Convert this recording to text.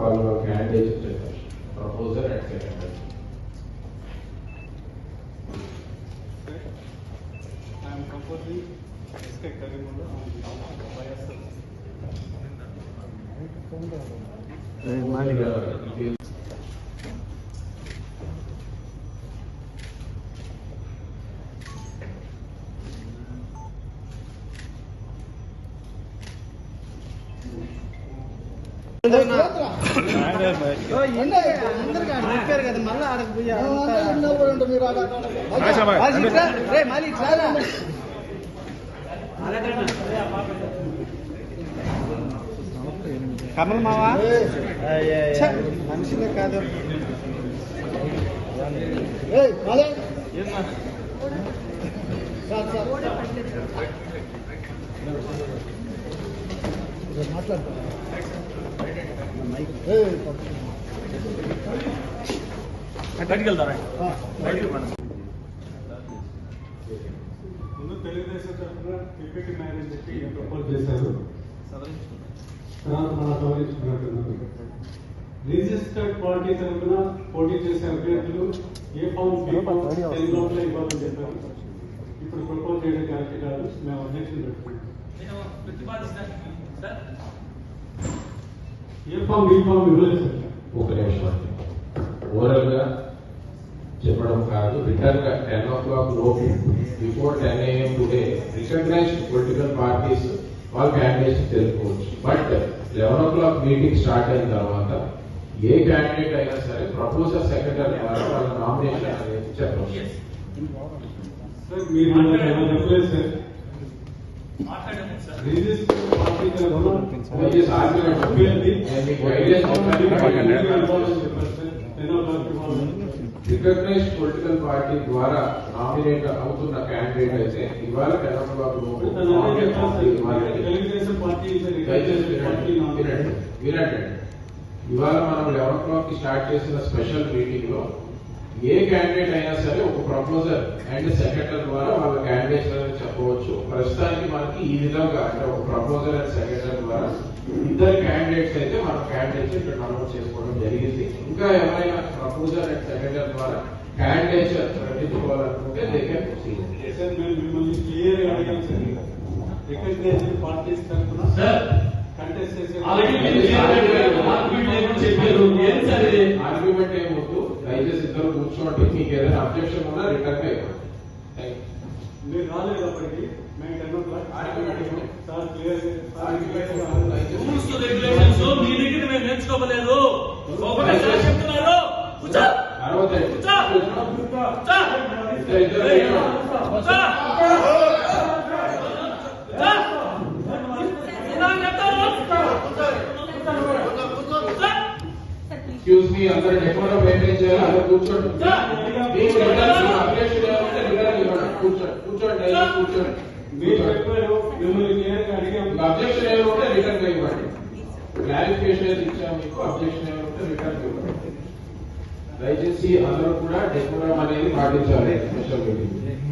వాళ్ళు క్యాండిడేట్ చెప్పారు proposal and second I am proposing SK Karimullah on behalf of YSL. అందరికీ ఆడ కమల్ మావా ఛ, మనిషినే కాదు ముందు తెలుగుదేశం తరఫున క్రికెట్ మ్యాచ్ చెప్పి ప్రపోజ్ చేశారు తర్వాత మన సవరించుకున్నట్టున్నారు రిజిస్టర్డ్ పార్టీ తరఫున పోటీ చేసే అభ్యర్థులు A form B form ten లోపల ఇవ్వాలని చెప్పారు ఇప్పుడు ప్రపోజ్ చేయడం కరెక్ట్ కాదు మేము అధ్యక్షులు పెట్టుకున్నాం ఏ ఫామ్ బి ఫామ్ ఇవ్వలేదు సార్ ఒక నిమిషం అండి ఓవరాల్ గా చెప్పడం కాదు రిటర్న్ గా టెన్ ఓ క్లాక్ లోపు before ten AM today recognised political parties వాళ్ళ క్యాండిడేట్స్ తెలుసుకోవచ్చు but eleven o'clock meeting start అయిన తర్వాత ఏ క్యాండిడేట్ అయినా సరే ప్రపోజల్ సెక్రటరీ ద్వారా వాళ్ళ నామినేషన్ అనేది చెప్పవచ్చు సార్ మీరు మనకు ఏమో చెప్పలేదు సార్ రిజిస్టర్డ్ పార్టీ తరఫున దయచేసి ఆర్గ్యుమెంట్ అభ్యర్థి నేను మీకు ఐడియాస్ చెప్పాను ఇవ్వాలని చెప్పారు సార్ టెన్ ఓ క్లాక్ ఇవ్వాలని రికగ్నైజ్డ్ పొలిటికల్ పార్టీ ద్వారా నామినేట్ అవుతున్న క్యాండిడేట్ అయితే ఇవాళ టెన్ ఓ క్లాక్ లోపు తను అదే చెప్పారు సార్. ఇవ్వాలి. తెలుగుదేశం పార్టీ is a దయచేసి రికగ్నైజ్డ్ పార్టీ వినండి వినండి వినండి ఇవాళ మనం లెవెన్ ఓ క్లాక్ కి స్టార్ట్ చేసిన స్పెషల్ మీటింగ్ లో ఏ క్యాండిడేట్ అయినా సరే ఒక ప్రపోజల్ అండ్ సెక్రటరీ ద్వారా వాళ్ళ క్యాండిడేట్స్ అని చెప్పవచ్చు. ప్రస్తుతానికి మనకి ఈ విధంగా అంటే ఒక ప్రపోజల్ అండ్ సెక్రటరీ ద్వారా ఇద్దరు క్యాండిడేట్స్ అయితే మన క్యాండిడేట్స్ ఇక్కడ నమోదు చేసుకోవడం జరిగింది. ఇంకా ఎవరైనా ప్రపోజల్ అండ్ సెక్రటరీ ద్వారా క్యాండిడేట్స్ ప్రకటించుకోవాలనుకుంటే దే కెన్ ప్రొసీడ్ సార్ మేము మిమ్మల్ని క్లియర్గా అడిగాం సార్. రికగ్నైజ్డ్ పార్టీస్ తరఫున సార్ కంటెస్ట్ చేసే ఆల్రెడీ మీరు చెప్పారు, ఆర్గ్యుమెంట్ లేకుండా చెప్పారు? ఏం సార్? ఆర్గ్యుమెంట్ ఇద్దరు కూర్చోండి మీకు ఏదైనా అబ్జెక్షన్ ఉన్నా రిటర్న్ you. మీరు రాలేదు అప్పటికి మేము ten o'clock. Sir clear regulations మీ దగ్గర మేము నేర్చుకోవలేదు ఒకటే సార్ చెప్తున్నారు. కూర్చో. కూర్చో. ఎక్స్క్యూజ్ మీ అందరు డెకోరం మెయింటైన్ చేయాలి అందరు కూర్చోండి మీకు రిటర్న్ అబ్జెక్షన్ ఏమంటే రిటర్న్ ఇవ్వండి కూర్చోండి కూర్చోండి దయచేసి కూర్చోండి మీరు చెప్పారు మిమ్మల్ని క్లియర్ గా అడిగాం అబ్జెక్షన్ ఏమంటే రిటర్న్ గా ఇవ్వండి క్లారిఫికేషన్ ఏది ఇచ్చాము మీకు అబ్జెక్షన్ ఏమంటే రిటర్న్ ఇవ్వండి దయచేసి అందరూ కూడా డెకోరం అనేది పాటించాలి స్పెషల్ మీటింగ్